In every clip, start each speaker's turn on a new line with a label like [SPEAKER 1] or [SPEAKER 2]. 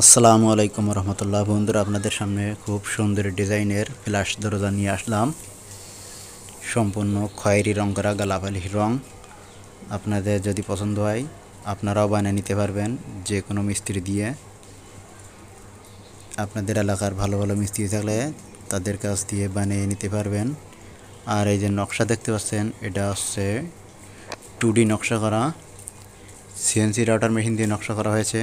[SPEAKER 1] আসসালামু আলাইকুম রহমতুল্লাহ। বন্ধুরা, আপনাদের সামনে খুব সুন্দর ডিজাইনের ফ্ল্যাশ দরজা নিয়ে আসলাম। সম্পূর্ণ খয়েরি রং করা গালাপালি রং। আপনাদের যদি পছন্দ হয়, আপনারাও বানিয়ে নিতে পারবেন যে কোনো মিস্ত্রি দিয়ে। আপনাদের এলাকার ভালো ভালো মিস্ত্রি থাকলে তাদের কাছ দিয়ে বানিয়ে নিতে পারবেন। আর এই যে নকশা দেখতে পাচ্ছেন, এটা হচ্ছে টু নকশা করা। সিএনসি রাউটার মেশিন দিয়ে নকশা করা হয়েছে।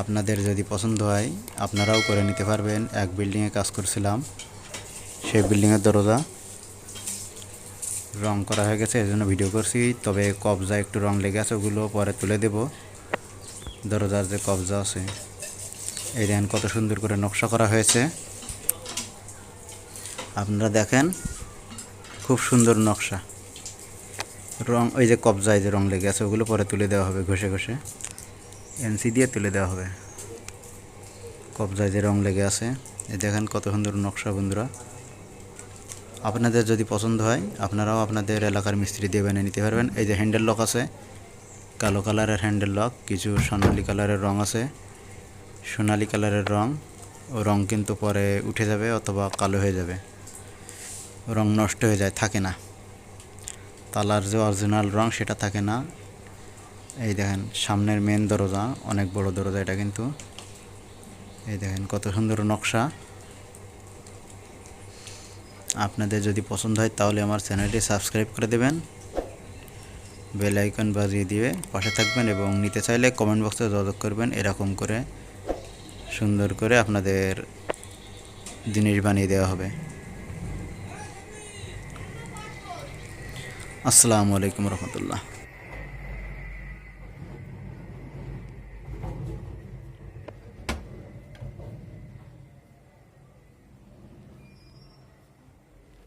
[SPEAKER 1] আপনাদের যদি পছন্দ হয়, আপনারাও করে নিতে পারবেন। এক বিল্ডিংয়ে কাজ করছিলাম, সেই বিল্ডিংয়ের দরজা রং করা হয়ে গেছে এই জন্য ভিডিও করছি। তবে কবজা একটু রং লেগে আছে, ওগুলো পরে তুলে দেব। দরজার যে কবজা আছে, এই দেখেন কত সুন্দর করে নকশা করা হয়েছে। আপনারা দেখেন, খুব সুন্দর নকশা। রং, ওই যে কবজায় যে রং লেগে আছে, ওগুলো পরে তুলে দেওয়া হবে ঘষে ঘষে। এনসি দিয়ে তুলে দেওয়া হবে। কবজায় যে রং লেগে আছে এই দেখেন কত সুন্দর নকশা বন্ধুরা। আপনাদের যদি পছন্দ হয়, আপনারাও আপনাদের এলাকার মিস্ত্রি দিয়ে বানিয়ে নিতে পারবেন। এই যে হ্যান্ডেল লক আছে, কালো কালারের হ্যান্ডেল লক, কিছু সোনালি কালারের রং আছে। সোনালি কালারের রং, ও রং কিন্তু পরে উঠে যাবে অথবা কালো হয়ে যাবে। রং নষ্ট হয়ে যায়, থাকে না। তালার যে অরিজিনাল রং সেটা থাকে না। এই দেখেন, সামনের মেন দরজা, অনেক বড় দরজা এটা কিন্তু। এই দেখেন, কত সুন্দর নকশা। আপনাদের যদি পছন্দ হয়, তাহলে আমার চ্যানেলটি সাবস্ক্রাইব করে দেবেন। বেল আইকন বাজিয়ে দিয়ে পাশে থাকবেন এবং নিতে চাইলে কমেন্ট বক্সে যোগাযোগ করবেন, এরকম করে সুন্দর করে আপনাদের জিনিস বানিয়ে দেওয়া হবে। আসসালামু আলাইকুম রহমতুল্লাহ।